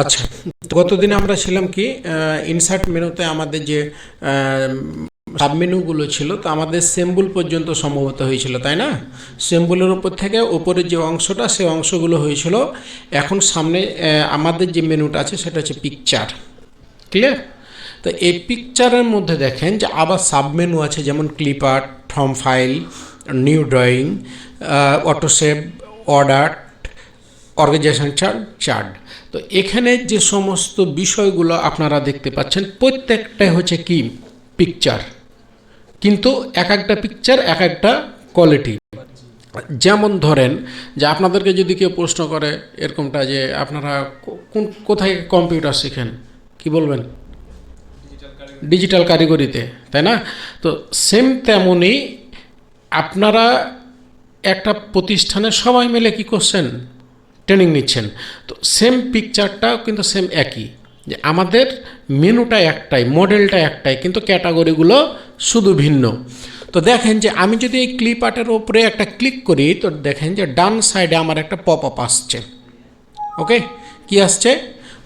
আচ্ছা গতদিন আমরা ছিলাম কি ইনসার্ট মেনুতে আমাদের যে সাবমেনুগুলো ছিল, তো আমাদের সেম্বুল পর্যন্ত সম্ভবত হয়েছিল, তাই না? সেম্বুলের উপর থেকে ওপরের যে অংশটা সে অংশগুলো হয়েছিল। এখন সামনে আমাদের যে মেনুটা আছে, সেটা হচ্ছে পিকচার ক্লিয়ার তো এই পিকচারের মধ্যে দেখেন যে আবার সাবমেনু আছে, যেমন clipper form file new drawing autosave order organisation chart chart তো এখানে যে সমস্ত বিষয়গুলো আপনারা দেখতে পাচ্ছেন, প্রত্যেকটাই হচ্ছে কি? পিকচার কিন্তু এক একটা পিকচার এক একটা কোয়ালিটি যেমন ধরেন যে আপনাদেরকে যদি কেউ প্রশ্ন করে এরকমটা যে আপনারা কোন, কোথায় কম্পিউটার শিখেন? কি বলবেন? ডিজিটাল কারিগরিতে তাই না? তো সেম তেমনই আপনারা একটা প্রতিষ্ঠানে সবাই মিলে কি করছেন? ট্রেনিং নিচ্ছেন। তো সেম পিকচারটাও কিন্তু সেম একই। যে আমাদের মেনুটা একটাই মডেলটা একটাই, কিন্তু ক্যাটাগরিগুলো শুধু ভিন্ন। তো দেখেন যে আমি যদি এই ক্লিপ আর্টের ওপরে একটা ক্লিক করি, তো দেখেন যে ডান সাইডে আমার একটা পপ আপ আসছে। ওকে কি আসছে?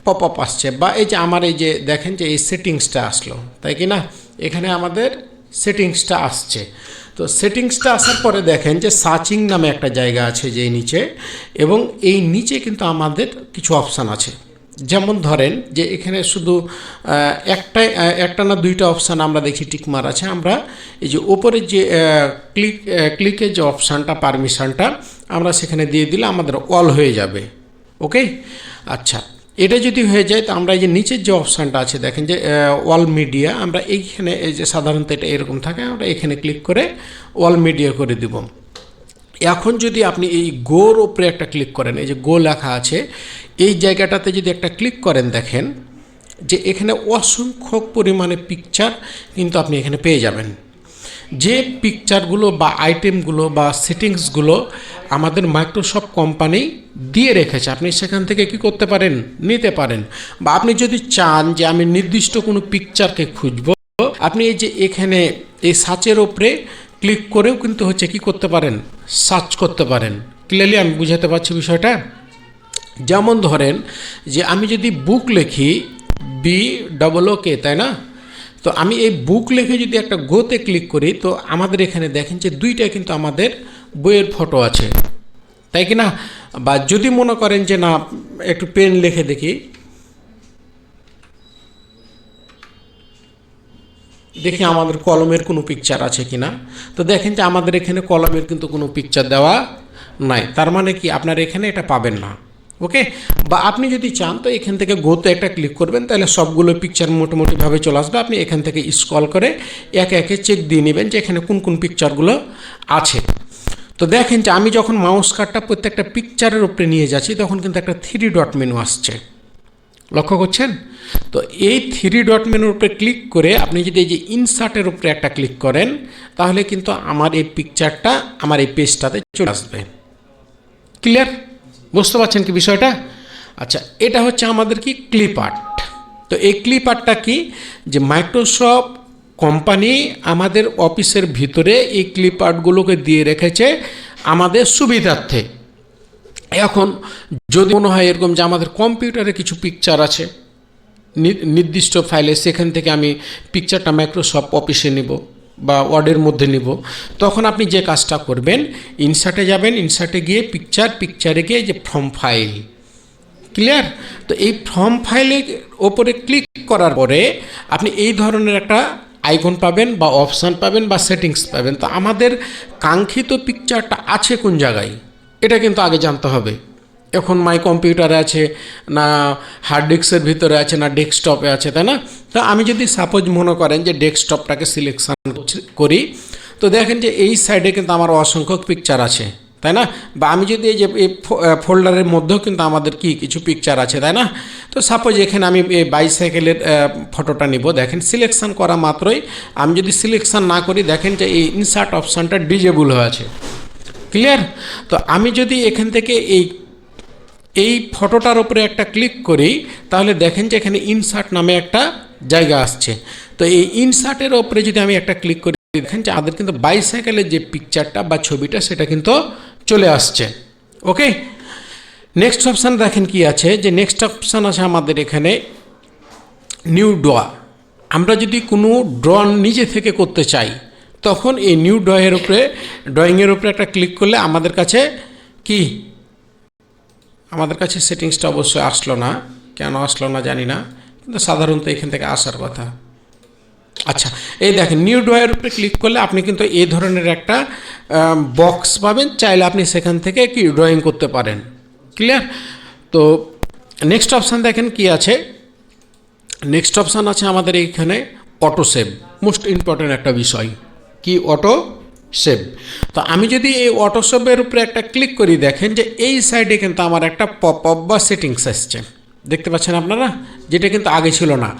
পপ আপ আসছে। বা এই যে আমার এই যে দেখেন যে এই সেটিংসটা আসলো। তাই কি না? এখানে আমাদের সেটিংসটা আসছে। তো সেটিংসটা আসার পরে দেখেন যে সার্চিং নামে একটা জায়গা আছে যে নিচে এবং এই নিচে কিন্তু আমাদের কিছু অপশান আছে। যেমন ধরেন যে এখানে শুধু আহ, একটাই একটা না দুইটা অপশান আমরা দেখি টিকমার আছে। আমরা এই যে ওপরে যে ক্লিক ক্লিকের যে অপশানটা পারমিশনটা আমরা সেখানে দিয়ে দিলে আমাদের অল হয়ে যাবে। ওকে? আচ্ছা এটা যদি হয়ে যায়, তো আমরা এই যে নিচের যে অপশানটা আছে, দেখেন যে অল মিডিয়া, আমরা এইখানে এই যে সাধারণত এটা এরকম থাকে, আমরা এখানে ক্লিক করে অল মিডিয়া করে দিব। এখন যদি আপনি এই গোর ওপরে একটা ক্লিক করেন, এই যে গো লেখা আছে, এই জায়গাটাতে যদি একটা ক্লিক করেন, দেখেন যে এখানে অসংখ্য পরিমাণে পিকচার কিন্তু আপনি এখানে পেয়ে যাবেন। যে পিকচারগুলো বা আইটেমগুলো বা সেটিংসগুলো আমাদের মাইক্রোসফট কোম্পানি দিয়ে রেখেছে, আপনি সেখান থেকে কি করতে পারেন? নিতে পারেন। বা আপনি যদি চান যে আমি নির্দিষ্ট কোনো পিকচারকে খুঁজবো, আপনি এই যে এখানে এই সার্চের ওপরে ক্লিক করেও কিন্তু হচ্ছে কি করতে পারেন? সার্চ করতে পারেন। ক্লিয়ারলি আমি বুঝাতে পারছি বিষয়টা? যেমন ধরেন যে আমি যদি বুক লিখি বি ডবল কে তাই না? তো আমি এই বুক লিখে যদি একটা গোতে ক্লিক করি, তো আমাদের এখানে দেখেন যে দুইটা কিন্তু আমাদের বইয়ের ফটো আছে। তাই কি না? বা যদি মনে করেন যে না, একটু পেন লিখে দেখি। দেখি আমাদের কলমের কোনো পিকচার আছে কি না? তো দেখেন যে আমাদের এখানে কলমের কিন্তু কোনো পিকচার দেওয়া নাই। তার মানে কি? আপনার এখানে এটা পাবেন না। ওকে বা আপনি যদি চান, তো এখান থেকে গোতে একটা ক্লিক করবেন, তাহলে সবগুলো পিকচার মোটামুটিভাবে চলে আসবে। আপনি এখান থেকে স্ক্রল করে একে একে চেক দিয়ে নেবেন যে এখানে কোন কোন পিকচারগুলো আছে। তো দেখেন যে আমি যখন মাউস কার্ডটা প্রত্যেকটা পিকচারের উপরে নিয়ে যাচ্ছি, তখন কিন্তু একটা থ্রি ডট মেনু আসছে। লক্ষ্য করছেন? তো এই থ্রি ডট মেনুর উপরে ক্লিক করে আপনি যদি এই যে ইনসার্টের উপরে একটা ক্লিক করেন, তাহলে কিন্তু আমার এই পিকচারটা আমার এই পেজটাতে চলে আসবে। ক্লিয়ার বুঝতে পারছেন কি বিষয়টা? আচ্ছা এটা হচ্ছে আমাদের কি ক্লিপ আর্ট। তো এই ক্লিপ আর্টটা কি? যে মাইক্রোসফট কোম্পানি আমাদের অফিসের ভিতরে এই ক্লিপ আর্টগুলোকে দিয়ে রেখেছে আমাদের সুবিধার্থে। এখন যদি মনে হয় এরকম যে আমাদের কম্পিউটারে কিছু পিকচার আছে নির্দিষ্ট ফাইলে সেখান থেকে আমি পিকচারটা মাইক্রোসফট অফিসে নিব। বা ওয়ার্ডের মধ্যে নিব। তখন আপনি যে কাজটা করবেন ইনসার্টে যাবেন ইনসার্টে গিয়ে পিকচার পিকচারে গিয়ে যে ফর্ম ফাইল ক্লিয়ার তো এই ফর্ম ফাইলের ওপরে ক্লিক করার পরে আপনি এই ধরনের একটা আইকন পাবেন বা অপশান পাবেন বা সেটিংস পাবেন। তো আমাদের কাঙ্ক্ষিত পিকচারটা আছে কোন জায়গায়? এটা কিন্তু আগে জানতে হবে। এখন মাই কম্পিউটারে আছে, না হার্ড ডিস্কের ভিতরে আছে, না ডেস্কটপে আছে, তাই না? তো আমি যদি সাপোজ মনে করেন যে ডেস্কটপটাকে সিলেকশান করি, তো দেখেন যে এই সাইডে কিন্তু আমার অসংখ্য পিকচার আছে, তাই না? বা আমি যদি এই যে এই ফোল্ডারের মধ্যেও কিন্তু আমাদের কি কিছু পিকচার আছে, তাই না? তো সাপোজ এখানে আমি এই বাইসাইকেলের ফটোটা নিব, দেখেন সিলেকশন করা মাত্রই, আমি যদি সিলেকশান না করি, দেখেন যে এই ইনসার্ট অপশানটা ডিজেবল হয়ে আছে ক্লিয়ার তো আমি যদি এখান থেকে এই এই ফটোটার উপরে একটা ক্লিক করি, তাহলে দেখেন যে এখানে ইনসার্ট নামে একটা জায়গা আসছে। তো এই ইনসার্টের ওপরে যদি আমি একটা ক্লিক করি, দেখেন যে আমাদের কিন্তু বাইসাইকেলের যে পিকচারটা বা ছবিটা, সেটা কিন্তু চলে আসছে। ওকে নেক্সট অপশান দেখেন কি আছে, যে নেক্সট অপশান আছে আমাদের এখানে নিউ ডোয়া আমরা যদি কোনো ড্র নিজে থেকে করতে চাই, তখন এই নিউ ড্রয়ের উপরে ড্রয়িংয়ের উপরে একটা ক্লিক করলে আমাদের কাছে কি? আমাদের কাছে সেটিংসটা অবশ্যই আসলো না। কেন আসলো না জানি না। কিন্তু সাধারণত এখান থেকে আসার কথা। আচ্ছা এই দেখেন নিউ ড্রয়ের উপরে ক্লিক করলে আপনি কিন্তু এই ধরনের একটা বক্স পাবেন। চাইলে আপনি সেখান থেকে কি ড্রয়িং করতে পারেন। ক্লিয়ার তো নেক্সট অপশান দেখেন কি আছে? নেক্সট অপশান আছে আমাদের এইখানে অটো সেভ মোস্ট ইম্পর্ট্যান্ট একটা বিষয়। কি অটো সেভ তো আমি যদি এই অটো সেভের উপরে একটা ক্লিক করি, দেখেন যে এই সাইডে কিন্তু আমার একটা পপ আপ বা সেটিংস আসছে। দেখতে পাচ্ছেন আপনারা? যেটা কিন্তু আগে ছিল না।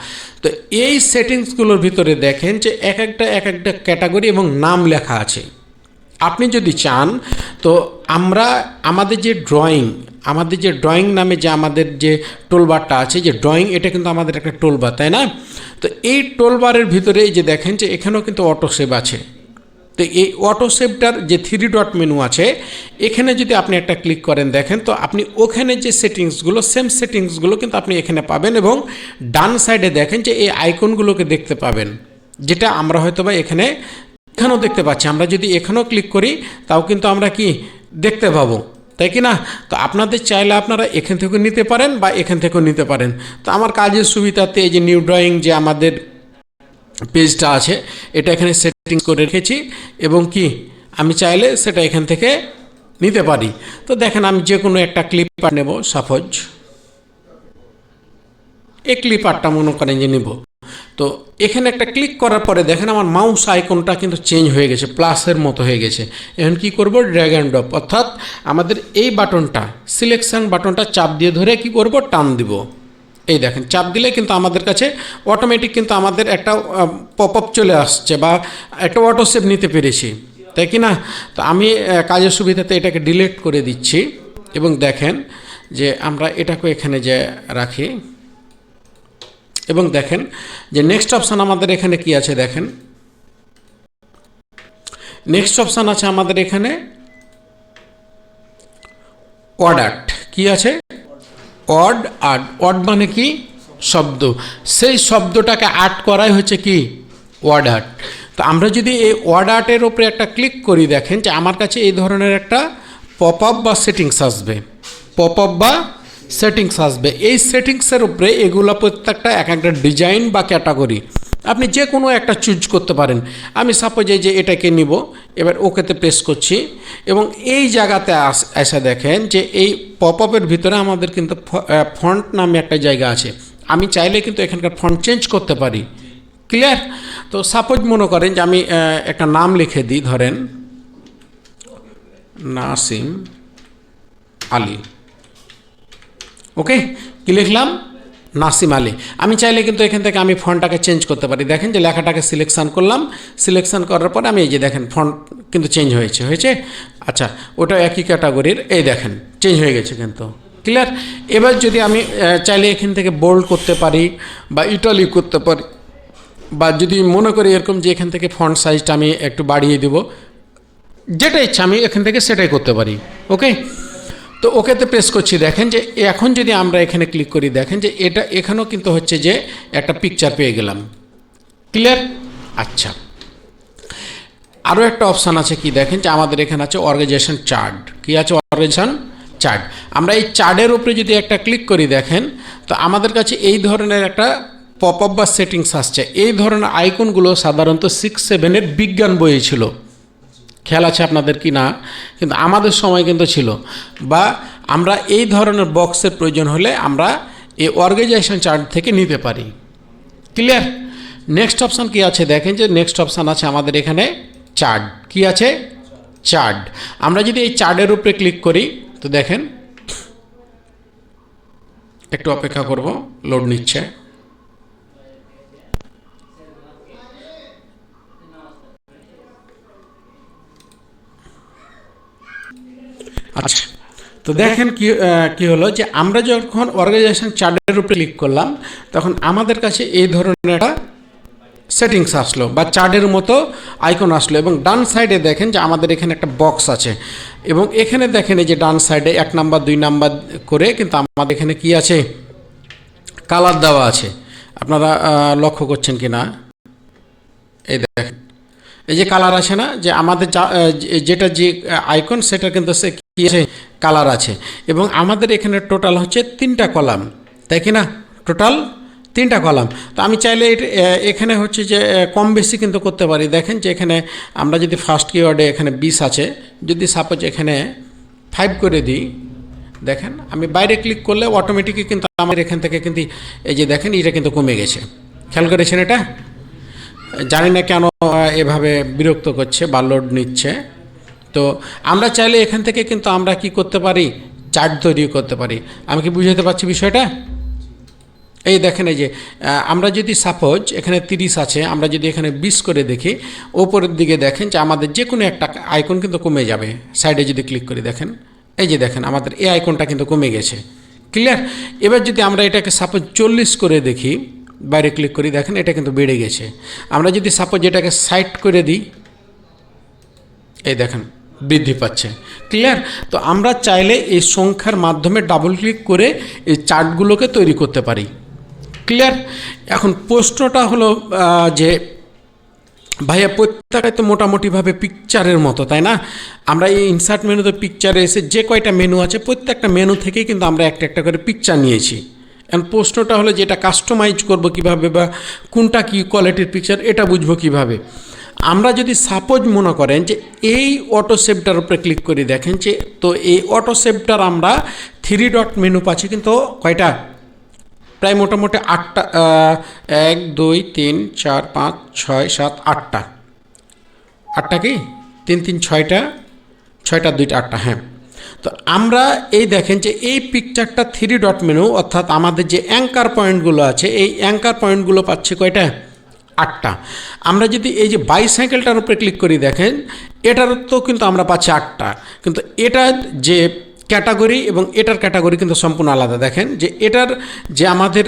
তো এই সেটিংসগুলোর ভিতরে দেখেন যে এক একটা এক একটা ক্যাটাগরি এবং নাম লেখা আছে। আপনি যদি চান, তো আমরা আমাদের যে ড্রয়িং আমাদের যে ড্রয়িং নামে যে আমাদের যে টোলবারটা আছে, যে ড্রয়িং এটা কিন্তু আমাদের একটা টোলবার তাই না? তো এই টোলবারের ভিতরে এই যে দেখেন যে এখানেও কিন্তু অটো সেভ আছে। তো এই অটো সেভটার যে থ্রি ডট মেনু আছে, এখানে যদি আপনি একটা ক্লিক করেন দেখেন, তো আপনি ওখানে যে সেটিংসগুলো সেম সেটিংসগুলো কিন্তু আপনি এখানে পাবেন এবং ডান সাইডে দেখেন যে এই আইকনগুলোকে দেখতে পাবেন, যেটা আমরা হয়তো বা এখানে এখানেও দেখতে পাচ্ছি। আমরা যদি এখানেও ক্লিক করি, তাও কিন্তু আমরা কি দেখতে পাবো, তাই কি না? তো আপনাদের চাইলে আপনারা এখান থেকেও নিতে পারেন বা এখান থেকেও নিতে পারেন। তো আমার কাজের সুবিধাতে এই যে নিউ ড্রয়িং যে আমাদের পেজটা আছে, এটা এখানে সেটিং করে রেখেছি এবং কি, আমি চাইলে সেটা এখান থেকে নিতে পারি। তো দেখেন আমি যে কোনো একটা ক্লিপ নেব সাপোজ এই ক্লিপারটা মনে করেন যে নেব। তো এখানে একটা ক্লিক করার পরে দেখেন আমার মাউস আইকনটা কিন্তু চেঞ্জ হয়ে গেছে প্লাসের মতো হয়ে গেছে। এখন কি করব? ড্র্যাগ অ্যান্ড ড্রপ অর্থাৎ আমাদের এই বাটনটা সিলেকশন বাটনটা চাপ দিয়ে ধরে কি করব? টান দিব। এই দেখেন, চাপ দিলে কিন্তু আমাদের কাছে অটোমেটিক কিন্তু আমাদের একটা পপ আপ চলে আসছে বা একটা অটো সেভ নিতে পেরেছি। তাই কি না? তো আমি কাজের সুবিধাতে এটাকে ডিলিট করে দিচ্ছি এবং দেখেন যে আমরা এটাকে এখানে যে রাখি এবং দেখেন যে নেক্সট অপশান আমাদের এখানে কি আছে দেখেন? নেক্সট অপশান আছে আমাদের এখানে অর্ডার্ট কি আছে? অড আড অড মানে কি? শব্দ। সেই শব্দটাকে আর্ট করাই হচ্ছে কি? Word art. তো আমরা যদি এই ওয়ার্ড আর্টের ওপরে একটা ক্লিক করি, দেখেন যে আমার কাছে এই ধরনের একটা পপ আপ বা সেটিংস আসবে। পপ আপ বা সেটিংস আসবে। এই সেটিংসের উপরে এগুলো প্রত্যেকটা এক একটা ডিজাইন বা ক্যাটাগরি। আপনি যে কোনো একটা চুজ করতে পারেন। আমি সাপোজ এই যে এটাকে নিব, এবার ওকেতে প্রেস করছি এবং এই জায়গাতে আস, এসে দেখেন যে এই পপ আপের ভিতরে আমাদের কিন্তু ফন্ট নামে একটা জায়গা আছে। আমি চাইলে কিন্তু এখানকার ফন্ট চেঞ্জ করতে পারি। ক্লিয়ার তো সাপোজ মনে করেন যে আমি একটা নাম লিখে দিই, ধরেন নাসিম আলী। ওকে কি লিখলাম? নাসিম আলী। আমি চাইলে কিন্তু এখান থেকে আমি ফন্টটাকে চেঞ্জ করতে পারি। দেখেন যে লেখাটাকে সিলেকশন করলাম। সিলেকশন করার পরে আমি এই যে দেখেন ফন্ট কিন্তু চেঞ্জ হয়েছে হয়েছে? আচ্ছা ওটা একই ক্যাটাগরির এই দেখেন চেঞ্জ হয়ে গেছে কিন্তু। ক্লিয়ার এবার যদি আমি চাইলে এখান থেকে বোল্ড করতে পারি বা ইটালি করতে পারি, বা যদি মনে করি এরকম যে এখান থেকে ফন্ট সাইজটা আমি একটু বাড়িয়ে দেবো, যেটা ইচ্ছা আমি এখান থেকে সেটাই করতে পারি। ওকে তো ওকেতে প্রেস করছি, দেখেন যে এখন যদি আমরা এখানে ক্লিক করি, দেখেন যে এটা এখানেও কিন্তু হচ্ছে যে একটা পিকচার পেয়ে গেলাম। ক্লিয়ার আচ্ছা। আরও একটা অপশান আছে কি, দেখেন যে আমাদের এখানে আছে অর্গানাইজেশন চার্ট কি আছে অর্গানাইজেশন চার্ট আমরা এই চার্টের উপরে যদি একটা ক্লিক করি, দেখেন, তো আমাদের কাছে এই ধরনের একটা পপ আপ বা সেটিংস আসছে। এই ধরনের আইকনগুলো সাধারণত সিক্স সেভেনের বিজ্ঞান বইয়ে ছিল। খেয়াল আছে আপনাদের কি না? কিন্তু আমাদের সময় কিন্তু ছিল। বা আমরা এই ধরনের বক্সের প্রয়োজন হলে আমরা এই অর্গানাইজেশন চার্ট থেকে নিতে পারি। ক্লিয়ার নেক্সট অপশান কি আছে? দেখেন যে নেক্সট অপশান আছে আমাদের এখানে চার্ট কি আছে? চার্ট আমরা যদি এই চার্টের উপরে ক্লিক করি, তো দেখেন, একটু অপেক্ষা করব লোড নিচ্ছে। আচ্ছা। তো দেখেন কি কি হলো যে আমরা যখন অর্গানাইজেশন চার্টের উপরে ক্লিক করলাম, তখন আমাদের কাছে এই ধরনের একটা সেটিংস আসলো বা চার্টের মতো আইকন আসলো এবং ডান সাইডে দেখেন যে আমাদের এখানে একটা বক্স আছে। এবং এখানে দেখেন এই যে ডান সাইডে এক নাম্বার, দুই নাম্বার করে কিন্তু আমাদের এখানে কি আছে? কালার দেওয়া আছে। আপনারা লক্ষ্য করছেন কি না? এই দেখেন। এই যে কালার আছে না, যে আমাদের যেটা যে আইকন সেটা কিন্তু সে কি আছে? কালার আছে। এবং আমাদের এখানে টোটাল হচ্ছে তিনটা কলাম তাই কি না? টোটাল তিনটা কলাম তো আমি চাইলে এখানে হচ্ছে যে কম বেশি কিন্তু করতে পারি। দেখেন যে এখানে আমরা যদি ফার্স্ট কিওয়ার্ডে এখানে বিশ আছে, যদি সাপোজ এখানে ফাইভ করে দিই, দেখেন আমি বাইরে ক্লিক করলে অটোমেটিকই কিন্তু আমার এখান থেকে কিন্তু এই যে দেখেন এটা কিন্তু কমে গেছে। খেয়াল করেছেন এটা? জানি না কেন এভাবে বিরক্ত করছে বা লোড নিচ্ছে। তো আমরা চাইলে এখান থেকে কিন্তু আমরা কি করতে পারি? চার্ট তৈরি করতে পারি। আমি কি বুঝাতে পারছি বিষয়টা? এই দেখেন এই যে আমরা যদি সাপোজ এখানে তিরিশ আছে, আমরা যদি এখানে বিশ করে দেখি ওপরের দিকে দেখেন যে আমাদের যে কোনো একটা আইকন কিন্তু কমে যাবে। সাইডে যদি ক্লিক করি দেখেন, এই যে দেখেন আমাদের এই আইকনটা কিন্তু কমে গেছে। ক্লিয়ার এবার যদি আমরা এটাকে সাপোজ চল্লিশ করে দেখি, বাইরে ক্লিক করি, দেখেন এটা কিন্তু বেড়ে গেছে। আমরা যদি সাপোজ এটাকে সাইড করে দিই, এই দেখেন বৃদ্ধি পাচ্ছে। ক্লিয়ার তো আমরা চাইলে এই সংখ্যার মাধ্যমে ডাবল ক্লিক করে এই চার্টগুলোকে তৈরি করতে পারি। ক্লিয়ার এখন প্রশ্নটা হলো যে ভাইয়া প্রত্যেকটাই তো মোটামুটিভাবে পিকচারের মতো, তাই না? আমরা এই ইনসার্ট মেনুতে পিকচারে এসে যে কয়টা মেনু আছে, প্রত্যেকটা মেনু থেকেই কিন্তু আমরা একটা একটা করে পিকচার নিয়েছি। এখন প্রশ্নটা হলো যে এটা কাস্টমাইজ করব কীভাবে বা কোনটা কি কোয়ালিটির পিকচার এটা বুঝব কীভাবে? আমরা যদি সাপোজ মনে করেন যে এই অটো সেভটার উপরে ক্লিক করে, দেখেন যে, তো এই অটো সেভটার আমরা থ্রি ডট মেনু পাচ্ছি, কিন্তু কয়টা? প্রায় মোটামুটি আটটা এক, দুই, তিন, চার, পাঁচ, ছয়, সাত, আটটা। আটটা কি? তিন তিন, ছয়টা? ছয়টা, দুইটা, আটটা হ্যাঁ। তো আমরা এই দেখেন যে এই পিকচারটা থ্রি ডট মেনু অর্থাৎ আমাদের যে অ্যাঙ্কার পয়েন্টগুলো আছে, এই অ্যাঙ্কার পয়েন্টগুলো পাচ্ছে কয়টা? আটটা। আমরা যদি এই যে বাইসাইকেলটার উপরে ক্লিক করি দেখেন, এটার তো কিন্তু আমরা পাচ্ছি আটটা। কিন্তু এটার যে ক্যাটাগরি এবং এটার ক্যাটাগরি কিন্তু সম্পূর্ণ আলাদা। দেখেন যে এটার যে আমাদের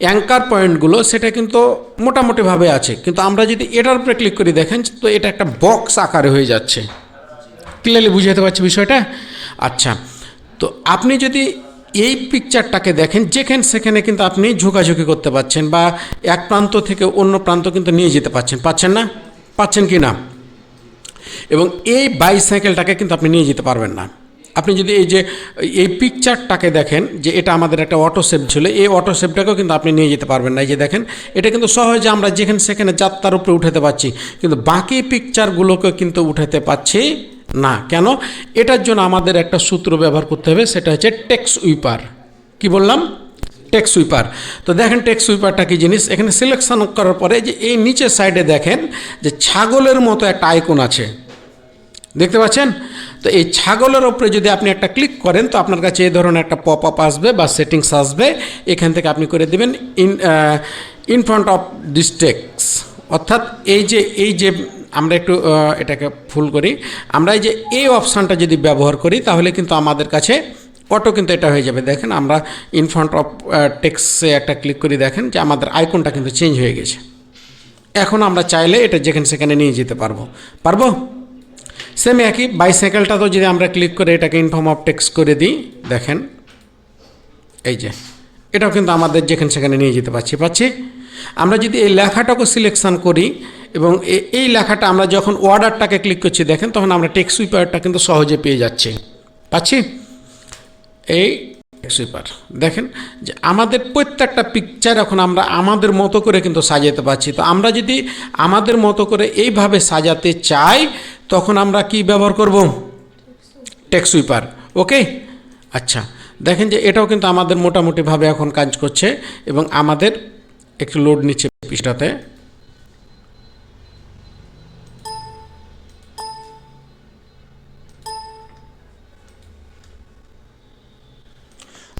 অ্যাঙ্কার পয়েন্টগুলো, সেটা কিন্তু মোটামুটিভাবে আছে। কিন্তু আমরা যদি এটার উপরে ক্লিক করি দেখেন, তো এটা একটা বক্স আকারে হয়ে যাচ্ছে। ক্লিয়ারলি বুঝাতে পারছি বিষয়টা? আচ্ছা। তো আপনি যদি এই পিকচারটাকে দেখেন, যেখানে সেখানে কিন্তু আপনি ঝোঁকাঝুঁকি করতে পারছেন বা এক প্রান্ত থেকে অন্য প্রান্ত কিন্তু নিয়ে যেতে পারছেন। পাচ্ছেন না? পাচ্ছেন কি না? এবং এই বাইসাইকেলটাকে কিন্তু আপনি নিয়ে যেতে পারবেন না। আপনি যদি এই যে, এই পিকচারটাকে দেখেন যে এটা আমাদের একটা অটো সেভ ছিল, এই অটো সেপটাকেও কিন্তু আপনি নিয়ে যেতে পারবেন না। এই যে দেখেন, এটা কিন্তু সহজে আমরা যেখানে সেখানে যাত্রার উপরে উঠাতে পারছি, কিন্তু বাকি পিকচারগুলোকে কিন্তু উঠাতে পারছি না, কেন? এটার জন্য আমাদের একটা সূত্র ব্যবহার করতে হবে, সেটা হচ্ছে টেক্স উইপার কি বললাম? টেক্স উইপার তো দেখেন টেক্স উইপারটা কি জিনিস? এখানে সিলেকশন করার পরে যে এই নিচের সাইডে দেখেন যে ছাগলের মতো একটা আইকন আছে। দেখতে পাচ্ছেন? তো এই ছাগলের ওপরে যদি আপনি একটা ক্লিক করেন, তো আপনার কাছে এই ধরনের একটা পপ আপ আসবে বা সেটিংস আসবে। এখান থেকে আপনি করে দেবেন ইন ইন ফ্রন্ট অফ ডিস্টেক্স অর্থাৎ এই যে এই যে আমরা একটু এটাকে ফুল করি। আমরা এই যে এই অপশানটা যদি ব্যবহার করি, তাহলে কিন্তু আমাদের কাছে অটো কিন্তু এটা হয়ে যাবে। দেখেন, আমরা ইন ফ্রন্ট অফ টেক্সে একটা ক্লিক করি, দেখেন যে আমাদের আইকনটা কিন্তু চেঞ্জ হয়ে গেছে। এখন আমরা চাইলে এটা যেখানে সেখানে নিয়ে যেতে পারব। পারব? সেম একই বাইসাইকেলটাতেও যদি আমরা ক্লিক করে এটাকে ইনফর্ম অফ টেক্স করে দিই, দেখেন, এই যে, এটাও কিন্তু আমাদের যেখানে সেখানে নিয়ে যেতে পারছি, পাচ্ছি? আমরা যদি এই লেখাটাকে সিলেকশন করি এবং এই লেখাটা আমরা যখন অর্ডারটাকে ক্লিক করছি, দেখেন তখন আমরা টেক্সট সুইপারটা কিন্তু সহজে পেয়ে যাচ্ছি। পাচ্ছি? এই সুইপার দেখেন যে আমাদের প্রত্যেকটা পিকচার এখন আমরা আমাদের মতো করে কিন্তু সাজাতে পারছি। তো আমরা যদি আমাদের মতো করে এইভাবে সাজাতে চাই, তখন আমরা কি ব্যবহার করব? Text sweeper okay? আচ্ছা। দেখেন যে এটাও কিন্তু আমাদের মোটামুটিভাবে এখন কাজ করছে এবং আমাদের একটু লোড নিচ্ছে পৃষ্ঠাতে।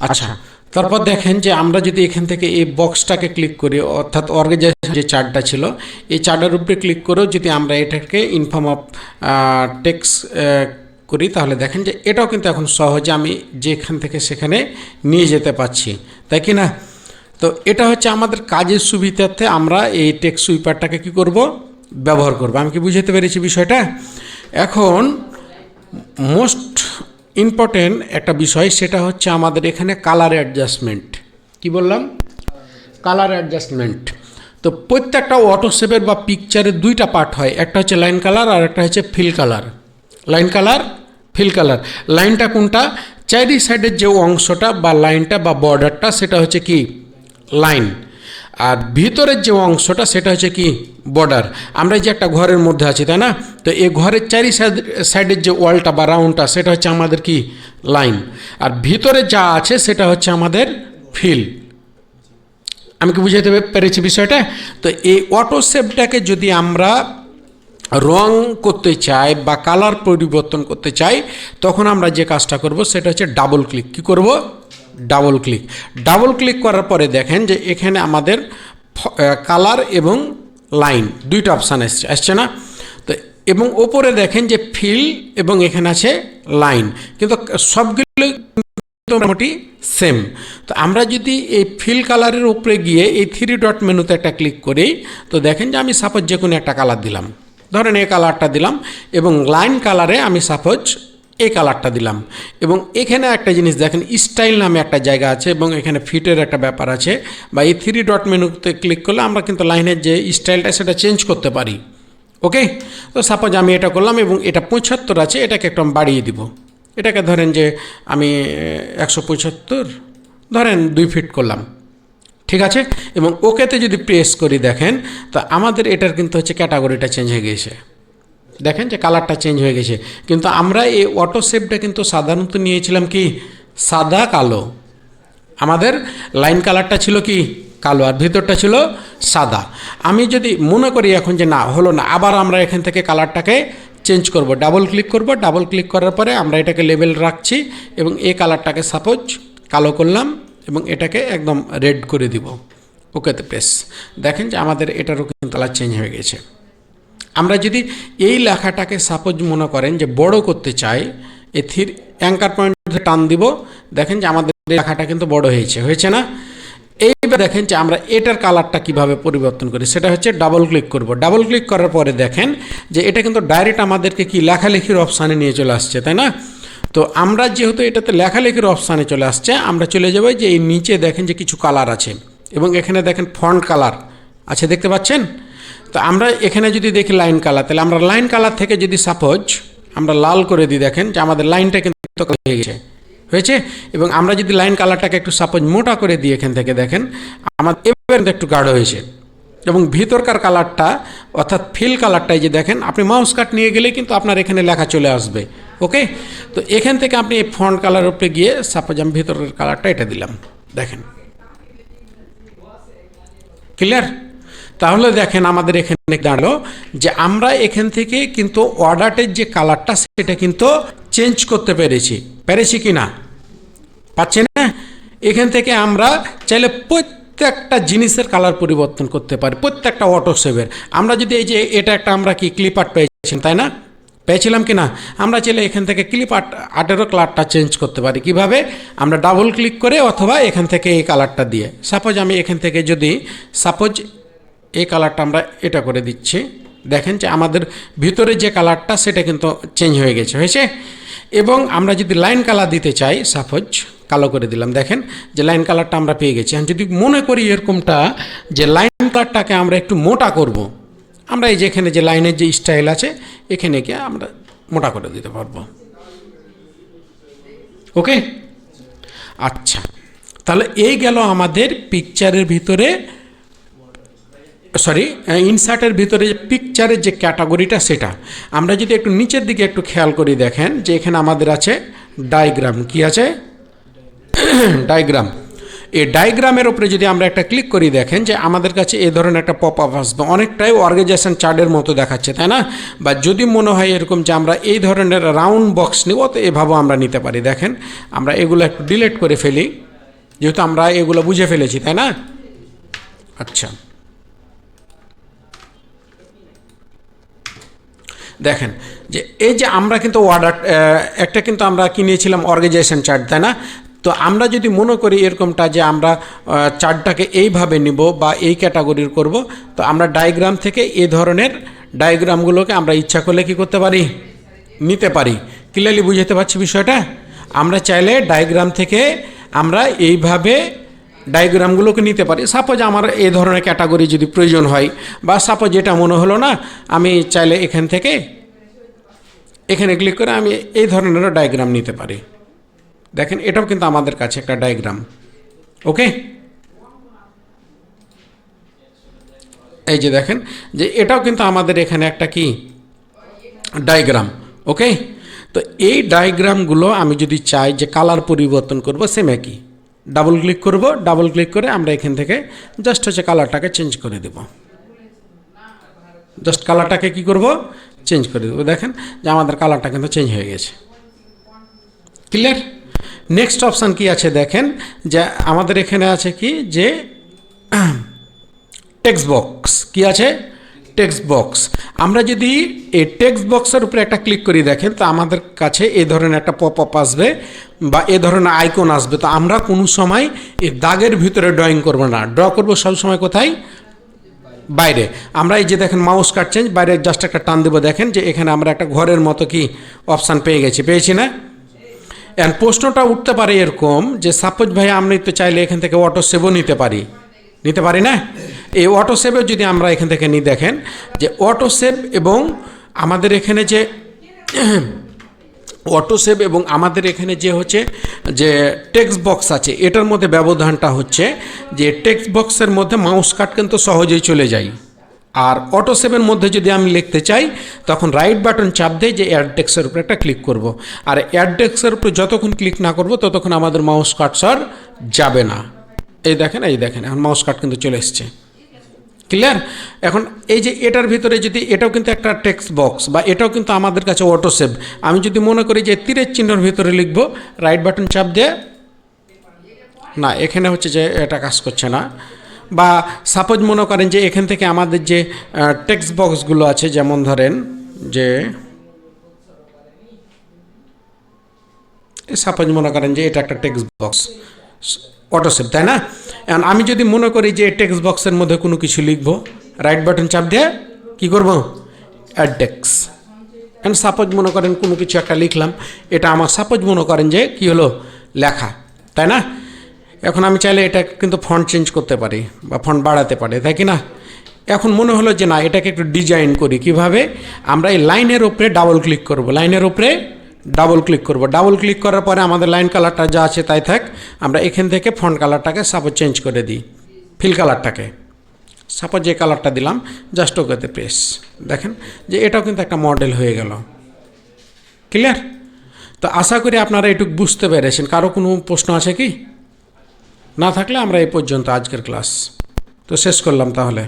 আচ্ছা তারপর দেখেন যে আমরা যদি এখান থেকে এই বক্সটাকে ক্লিক করি, অর্থাৎ অর্গানাইজেশন যে চার্টটা ছিল, এই চার্টের উপরে ক্লিক করেও যদি আমরা এটাকে ইনফর্ম অফ টেক্স করি, তাহলে দেখেন যে এটাও কিন্তু এখন সহজে আমি যেখান থেকে সেখানে নিয়ে যেতে পারছি। তাই কি না? তো এটা হচ্ছে আমাদের কাজের সুবিধার্থে আমরা এই টেক্স সুইপারটাকে কি করব? ব্যবহার করব। আমি কি বুঝাতে পেরেছি বিষয়টা? এখন মোস্ট ইম্পর্টেন্ট একটা বিষয়, সেটা হচ্ছে আমাদের এখানে কালার অ্যাডজাস্টমেন্ট কি বললাম? কালার অ্যাডজাস্টমেন্ট তো প্রত্যেকটা অটো শেপের বা পিকচারের দুইটা পার্ট হয়, একটা হচ্ছে লাইন কালার আর একটা হচ্ছে fill colour line colour fill colour লাইনটা কোনটা? চারি সাইডের যে অংশটা বা লাইনটা বা বর্ডারটা সেটা হচ্ছে কি? লাইন আর ভিতরের যে অংশটা, সেটা হচ্ছে কি? বর্ডার আমরা যে একটা ঘরের মধ্যে আছি, তাই না? তো এই ঘরের চারি সাইড সাইডের যে ওয়ালটা বা রাউন্ডটা সেটা হচ্ছে আমাদের কি? লাইন আর ভিতরে যা আছে, সেটা হচ্ছে আমাদের ফিল আমি কি বুঝাইতে পেরেছি বিষয়টা? তো এই অটো শেপটাকে যদি আমরা রং করতে চাই বা কালার পরিবর্তন করতে চাই, তখন আমরা যে কাজটা করব, সেটা হচ্ছে ডাবল ক্লিক কি করব? ডাবল ক্লিক ডাবল ক্লিক করার পরে দেখেন যে এখানে আমাদের কালার এবং লাইন দুইটা অপশান এসছে, আসছে না? তো এবং ওপরে দেখেন যে ফিল এবং এখানে আছে লাইন কিন্তু সবগুলো মোটামুটি সেম তো আমরা যদি এই ফিল কালারের উপরে গিয়ে এই থ্রি ডট মেনুতে একটা ক্লিক করি, তো দেখেন যে আমি সাপোজ যে কোনো একটা কালার দিলাম। ধরেন এই কালারটা দিলাম এবং লাইন কালারে আমি সাপোজ এই কালারটা দিলাম। এবং এখানে একটা জিনিস দেখেন, স্টাইল নামে একটা জায়গা আছে এবং এখানে ফিটের একটা ব্যাপার আছে। বা এই থ্রি ডট মেনুতে ক্লিক করলে আমরা কিন্তু লাইনের যে স্টাইলটা, সেটা চেঞ্জ করতে পারি। ওকে? তো সাপোজ আমি এটা করলাম এবং এটা পঁচাত্তর আছে, এটাকে একটু বাড়িয়ে দিব। এটাকে ধরেন যে আমি একশো পঁচাত্তর, ধরেন দুই ফিট করলাম। ঠিক আছে? এবং ওকেতে যদি প্রেস করি দেখেন, তো আমাদের এটার কিন্তু হচ্ছে ক্যাটাগরিটা চেঞ্জ হয়ে গেছে দেখেন যে কালারটা চেঞ্জ হয়ে গেছে। কিন্তু আমরা এই অটো শেপটা কিন্তু সাধারণত নিয়েছিলাম কি? সাদা, কালো। আমাদের লাইন কালারটা ছিল কি? কালো। আর ভিতরটা ছিল সাদা। আমি যদি মনে করি এখন যে না, হলো না, আবার আমরা এখান থেকে কালারটাকে চেঞ্জ করব। ডাবল ক্লিক করব। ডাবল ক্লিক করার পরে আমরা এটাকে লেবেল রাখছি এবং এই কালারটাকে সাপোজ কালো করলাম এবং এটাকে একদম রেড করে দিব। ওকেতে প্রেস দেখেন যে আমাদের এটারও কিন্তু কালার চেঞ্জ হয়ে গেছে। আমরা যদি এই লেখাটাকে সাপোজ মনে করেন যে বড় করতে চাই এ থির অ্যাঙ্কার পয়েন্ট টান দিব, দেখেন যে আমাদের লেখাটা কিন্তু বড় হয়েছে হয়েছে না? এইবার দেখেন যে আমরা এটার কালারটা কীভাবে পরিবর্তন করি, সেটা হচ্ছে ডাবল ক্লিক করব। ডাবল ক্লিক করার পরে দেখেন যে এটা কিন্তু ডাইরেক্ট আমাদেরকে কি লেখালেখির অপশানে নিয়ে চলে আসছে, তাই না? তো আমরা যেহেতু এটাতে লেখালেখির অপশানে চলে আসছে, আমরা চলে যাব যে এই নিচে দেখেন যে কিছু কালার আছে এবং এখানে দেখেন ফন্ট কালার আছে, দেখতে পাচ্ছেন? তো আমরা এখানে যদি দেখি লাইন কালার তাহলে আমরা লাইন কালার থেকে যদি সাপোজ আমরা লাল করে দিই, দেখেন যে আমাদের লাইনটা কিন্তু হয়ে গেছে। হয়েছে? এবং আমরা যদি লাইন কালারটাকে একটু সাপোজ মোটা করে দিই এখান থেকে, দেখেন আমার এবার একটু গাঢ় হয়েছে। এবং ভিতরকার কালারটা অর্থাৎ ফিল কালারটাই যে দেখেন, আপনি মাউস কাট নিয়ে গেলে কিন্তু আপনার এখানে লেখা চলে আসবে। ওকে? তো এখান থেকে আপনি এই ফন্ট কালার উপরে গিয়ে সাপোজ আমি ভিতরের কালারটা এটা দিলাম। দেখেন। ক্লিয়ার তাহলে দেখেন আমাদের এখানে দাঁড়াল যে আমরা এখান থেকে কিন্তু অর্ডারটের যে কালারটা, সেটা কিন্তু চেঞ্জ করতে পেরেছি। পেরেছি কি না? পাচ্ছি না? এখান থেকে আমরা চাইলে প্রত্যেকটা জিনিসের কালার পরিবর্তন করতে পারি, প্রত্যেকটা অটো সেভের আমরা যদি এই যে এটা একটা আমরা কি ক্লিপ আর্ট পেয়েছি, তাই না? পেয়েছিলাম কি না? আমরা চাইলে এখান থেকে ক্লিপ আর্ট আর্টেরও কালারটা চেঞ্জ করতে পারি। কীভাবে? আমরা ডাবল ক্লিক করে অথবা এখান থেকে এই কালারটা দিয়ে। সাপোজ আমি এখান থেকে যদি সাপোজ এই কালারটা আমরা এটা করে দিচ্ছি। দেখেন যে আমাদের ভিতরে যে কালারটা সেটা কিন্তু চেঞ্জ হয়ে গেছে, হয়েছে? এবং আমরা যদি লাইন কালার দিতে চাই সাপোজ কালো করে দিলাম, দেখেন যে লাইন কালারটা আমরা পেয়ে গেছি। যদি মনে করি এরকমটা যে লাইন কালারটাকে আমরা একটু মোটা করব। আমরা এই যে এখানে যে লাইনের যে স্টাইল আছে, এখানে গিয়ে আমরা মোটা করে দিতে পারব। ওকে আচ্ছা তাহলে এই গেল আমাদের পিকচারের ভিতরে সরি ইনসার্টের ভিতরে যে পিকচারের যে ক্যাটাগরিটা সেটা। আমরা যদি একটু নিচের দিকে একটু খেয়াল করি দেখেন, যে এখানে আমাদের আছে ডায়াগ্রাম কি আছে? ডায়াগ্রাম এই ডায়গ্রামের উপরে যদি আমরা একটা ক্লিক করি দেখেন, যে আমাদের কাছে এই ধরনের একটা পপ আপ আসবে। অনেকটাই অর্গানাইজেশন চার্টের মতো দেখাচ্ছে, তাই না? বা যদি মনে হয় এরকম যে আমরা এই ধরনের রাউন্ড বক্স নিব, তো এভাবেও আমরা নিতে পারি। দেখেন, আমরা এগুলো একটু ডিলিট করে ফেলি, যেহেতু আমরা এগুলো বুঝে ফেলেছি, তাই না? আচ্ছা। দেখেন, যে এই যে আমরা কিন্তু অর্ডার একটা কিন্তু আমরা কিনেছিলাম অর্গানাইজেশন চার্ট তাই না? তো আমরা যদি মনে করি এরকমটা যে আমরা চার্টটাকে এইভাবে নিব বা এই ক্যাটাগরির করব, তো আমরা ডায়াগ্রাম থেকে এ ধরনের ডায়াগ্রামগুলোকে আমরা ইচ্ছা করলে কি করতে পারি? নিতে পারি। ক্লিয়ারলি বুঝতে পারছি বিষয়টা? আমরা চাইলে ডায়াগ্রাম থেকে আমরা এইভাবে ডায়াগ্রামগুলোকে নিতে পারি। সাপোজ আমার এই ধরনের ক্যাটাগরি যদি প্রয়োজন হয়, বা সাপোজ যেটা মনে হলো না, আমি চাইলে এখান থেকে এখানে ক্লিক করে আমি এই ধরনেরও ডায়াগ্রাম নিতে পারি। দেখেন, এটাও কিন্তু আমাদের কাছে একটা ডায়াগ্রাম ওকে এই যে দেখেন, যে এটাও কিন্তু আমাদের এখানে একটা কি? ডায়াগ্রাম ওকে তো এই ডায়াগ্রামগুলো আমি যদি চাই যে কালার পরিবর্তন করব সেম একই। ডাবল ক্লিক করব ডাবল ক্লিক করে আমরা এখান থেকে জাস্ট হচ্ছে কালারটাকে চেঞ্জ করে দেব। জাস্ট কালারটাকে কি করব? চেঞ্জ করে দেবো। দেখেন যে আমাদের কালারটা কিন্তু চেঞ্জ হয়ে গেছে। ক্লিয়ার নেক্সট অপশান কি আছে দেখেন? যে আমাদের এখানে আছে কি? যে টেক্সট বক্স কি আছে? টেক্সট বক্স আমরা যদি এই টেক্সট বক্সের উপরে একটা ক্লিক করি দেখেন, তো আমাদের কাছে এই ধরনের একটা পপ আপ আসবে বা এ ধরনের আইকন আসবে। তো আমরা কোনো সময় এই দাগের ভিতরে ড্রয়িং করব না। ড্র করব সবসময় কোথায়? বাইরে। আমরা এই যে দেখেন মাউস কাটছেন বাইরে জাস্ট একটা টান দেবো দেখেন যে এখানে আমরা একটা ঘরের মতো কি অপশান পেয়ে গেছি। পেয়েছি না? অ্যান্ড প্রশ্নটা উঠতে পারে এরকম যে, সাপোজ ভাই আমরা তো চাইলে এখান থেকে অটো সেভও নিতে পারি। নিতে পারি না? এই অটো সেভে যদি আমরা এখান থেকে নিই, দেখেন যে অটো সেভ এবং আমাদের এখানে যে অটো সেভ এবং আমাদের এখানে যে হচ্ছে যে টেক্সট বক্স আছে, এটার মধ্যে ব্যবধানটা হচ্ছে যে টেক্সট বক্সের মধ্যে মাউস কাট কিন্তু সহজেই চলে যায়। আর অটো সেভের মধ্যে যদি আমি লিখতে চাই, তখন রাইট বাটন চাপ দিয়ে যে অ্যাড টেক্সের উপরে একটা ক্লিক করব। আর অ্যাড টেক্সের উপরে যতক্ষণ ক্লিক না করব, ততক্ষণ আমাদের মাউস কাটসর যাবে না। এই দেখেন এই দেখেন, এখন মাউস কাট কিন্তু চলে এসছে। ক্লিয়ার এখন এই যে এটার ভিতরে যদি এটাও কিন্তু একটা টেক্সট বক্স বা এটাও কিন্তু আমাদের কাছে অটো সেভ আমি যদি মনে করি যে তীরের চিহ্নর ভিতরে লিখব রাইট বাটন চাপ দিয়ে, না, এখানে হচ্ছে যে এটা কাজ করছে না। বা সাপোজ মনে করেন যে এখান থেকে আমাদের যে টেক্সট বক্সগুলো আছে, যেমন ধরেন যে সাপোজ মনে করেন যে এটা একটা টেক্সট বক্স অটোসেভ তাই না? এখন আমি যদি মনে করি যে টেক্সট বক্সের মধ্যে কোনো কিছু লিখব রাইট বাটন চাপ দিয়ে কী করব? অ্যাড টেক্স এখন সাপোজ মনে করেন কোনো কিছু একটা লিখলাম, এটা আমার সাপোজ মনে করেন যে কি হলো? লেখা, তাই না? এখন আমি চাইলে এটা কিন্তু ফন্ট চেঞ্জ করতে পারি বা ফন্ট বাড়াতে পারি, তাই কি না? এখন মনে হলো যে না, এটাকে একটু ডিজাইন করি কীভাবে? আমরা এই লাইনের উপরে ডাবল ক্লিক করব লাইনের উপরে ডাবল ক্লিক করব। ডাবল ক্লিক করার পরে আমাদের লাইন কালারটা যা আছে তাই থাক, আমরা এখান থেকে ফন্ট কালারটাকে সাপোজ চেঞ্জ করে দিই ফিল কালারটাকে সাপোজ যে কালারটা দিলাম জাস্ট ওকেতে প্রেস দেখেন যে এটাও কিন্তু একটা মডেল হয়ে গেল। ক্লিয়ার তো আশা করি আপনারা এটুকু বুঝতে পেরেছেন। কারও কোনো প্রশ্ন আছে কি? না থাকলে আমরা এই পর্যন্ত আজকের ক্লাস তো শেষ করলাম তাহলে।